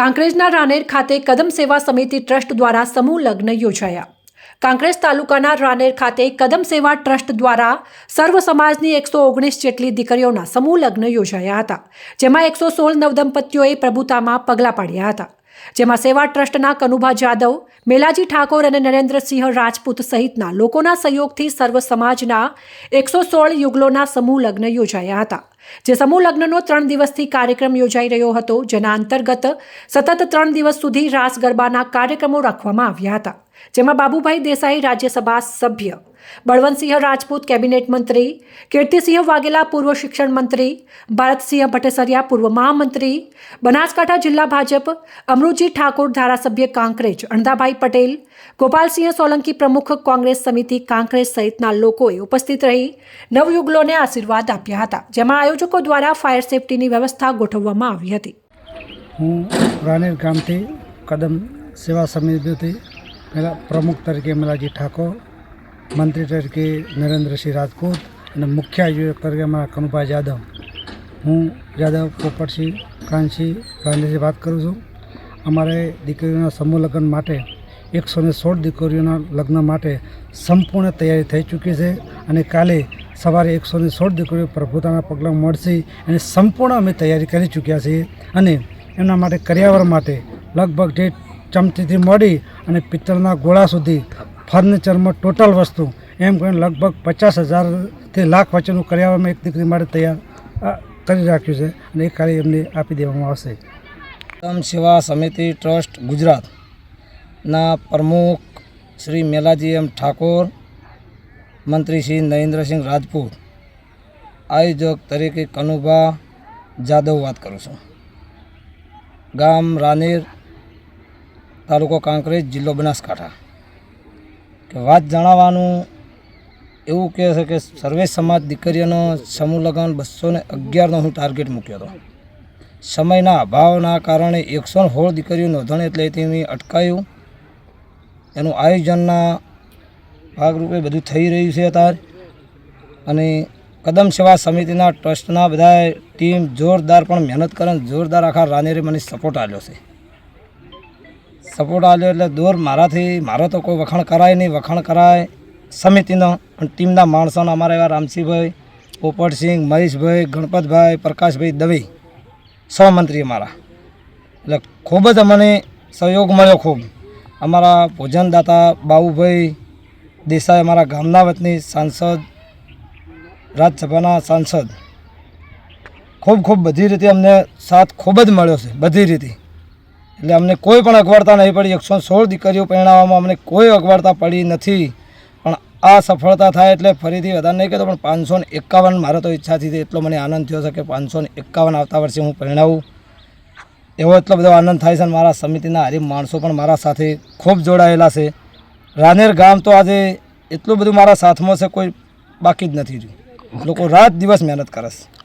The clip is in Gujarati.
કાંકરેજના રાનેર ખાતે કદમ સેવા સમિતિ ટ્રસ્ટ દ્વારા સમૂહ લગ્ન યોજાયા. કાંકરેજ તાલુકાના રાનેર ખાતે કદમ સેવા ટ્રસ્ટ દ્વારા સર્વ સમાજની એકસો ઓગણીસ જેટલી દીકરીઓના સમૂહ લગ્ન યોજાયા હતા, જેમાં એકસો સોળ નવદંપતીઓએ પ્રભુતામાં પગલાં પાડ્યા હતા. જેમાં સેવા ટ્રસ્ટના કનુભા જાદવ, મેલાજી ઠાકોર અને નરેન્દ્રસિંહ રાજપૂત સહિતના લોકોના સહયોગથી સર્વ સમાજના એકસો સોળ યુગલોના સમૂહ લગ્ન યોજાયા હતા. જે સમૂહ લગ્નનો ત્રણ દિવસથી કાર્યક્રમ યોજાઈ રહ્યો હતો, જેના અંતર્ગત સતત ત્રણ દિવસ સુધી રાસ ગરબાના કાર્યક્રમો રાખવામાં આવ્યા હતા. જેમાં બાબુભાઈ દેસાઈ રાજ્યસભા સભ્ય, બળવંતસિંહ રાજપૂત કેબિનેટ મંત્રી, કીર્તિસિંહ વાઘેલા પૂર્વ શિક્ષણ મંત્રી, ભારતસિંહ ભટ્ટસરિયા પૂર્વ મહામંત્રી, બનાસકાંઠા જિલ્લા ભાજપ, અમૃતજી ઠાકોર ધારાસભ્ય કાંકરેજ અણદાભાઈ પટેલ ગોપાલસિંહ સોલંકી પ્રમુખ કોંગ્રેસ સમિતિ કાંકરેજ સહિતના લોકોએ ઉપસ્થિત રહી નવયુગલોને આશીર્વાદ આપ્યા હતા, જેમાં આયોજકો દ્વારા ફાયર સેફટીની વ્યવસ્થા ગોઠવવામાં આવી હતી. હું રાનેર ગામથી કદમ સેવા સમિતિથી પહેલાં પ્રમુખ તરીકે મલાજી ઠાકોર, મંત્રી તરીકે નરેન્દ્રસિંહ રાજપૂત અને મુખ્ય આયોજક તરીકે અમારા કનુભા જાદવ. હું યાદવ પોપટસિંહ, કાનસિંહ ગાંધીજી વાત કરું છું. અમારે દીકરીઓના સમૂહ લગ્ન માટે એકસો ને સોળ દીકરીઓના લગ્ન માટે સંપૂર્ણ તૈયારી થઈ ચૂકી છે અને કાલે સવારે એકસો ને સોળ દીકરીઓ પ્રભુતાના પગલાં મળશે એની સંપૂર્ણ અમે તૈયારી કરી ચૂક્યા છીએ અને એમના માટે કર્યાવર માટે લગભગ જે ચમચીથી મળી અને પિત્તળના ગોળા સુધી ફર્નિચરમાં ટોટલ વસ્તુ એમ કરીને લગભગ પચાસ હજારથી લાખ વચ્ચેનું કરિયાવરમાં એક દીકરી માટે તૈયાર કરી રાખ્યું છે અને એ કાર્ય એમને આપી દેવામાં આવશે. કદમ સેવા સમિતિ ટ્રસ્ટ ગુજરાતના પ્રમુખ શ્રી મેલાજી એમ ઠાકોર, મંત્રી શ્રી નરેન્દ્રસિંહ રાજપૂત, આયોજક તરીકે કનુભા જાદવ વાત કરું છું. ગામ રાનેર, તાલુકો કાંકરેજ, જિલ્લો બનાસકાંઠા. કે વાત જણાવવાનું એવું કહે છે કે સર્વે સમાજ દીકરીઓનો સમૂહ લગ્ન બસો ને અગિયારનો હું ટાર્ગેટ મૂક્યો હતો. સમયના અભાવના કારણે એકસો સોળ દીકરીઓ નોંધણી એટલે તેની અટકાયું. એનું આયોજનના ભાગરૂપે બધું થઈ રહ્યું છે અત્યારે. અને કદમ સેવા સમિતિના ટ્રસ્ટના બધા ટીમ જોરદાર પણ મહેનત કરે જોરદાર આખા રાનેરે મને સપોર્ટ આપ્યો છે. સપોર્ટ આપ્યો એટલે દોર મારાથી, મારો તો કોઈ વખાણ કરાય નહીં, વખાણ કરાય સમિતિનો અને ટીમના માણસોના. અમારા એવા રામસિંહભાઈ, પોપટસિંહ, મહેશભાઈ, ગણપતભાઈ, પ્રકાશભાઈ દવે સહમંત્રી અમારા. એટલે ખૂબ જ અમને સહયોગ મળ્યો ખૂબ. અમારા ભોજનદાતા બાબુભાઈ દેસાઈ અમારા ગામના વતની સાંસદ, રાજ્યસભાના સાંસદ. ખૂબ ખૂબ બધી રીતે અમને સાથ ખૂબ જ મળ્યો છે, બધી રીતે. એટલે અમને કોઈ પણ અગવડતા નહીં પડી, એકસો સોળ દીકરીઓ પરિણાવવામાં અમને કોઈ અગવડતા પડી નથી. પણ આ સફળતા થાય એટલે ફરીથી વધારે નહીં કહેતો, પણ પાંચસો એકાવન મારે તો ઈચ્છાથી એટલો મને આનંદ થયો છે કે પાંચસો એકાવન આવતા વર્ષે હું પહેણાવું એવો એટલો બધો આનંદ થાય છે અને મારા સમિતિના હરીફ માણસો પણ મારા સાથે ખૂબ જોડાયેલા છે. રાનેર ગામ તો આજે એટલું બધું મારા સાથમાં છે, કોઈ બાકી જ નથી રહ્યું. લોકો રાત દિવસ મહેનત કરે છે.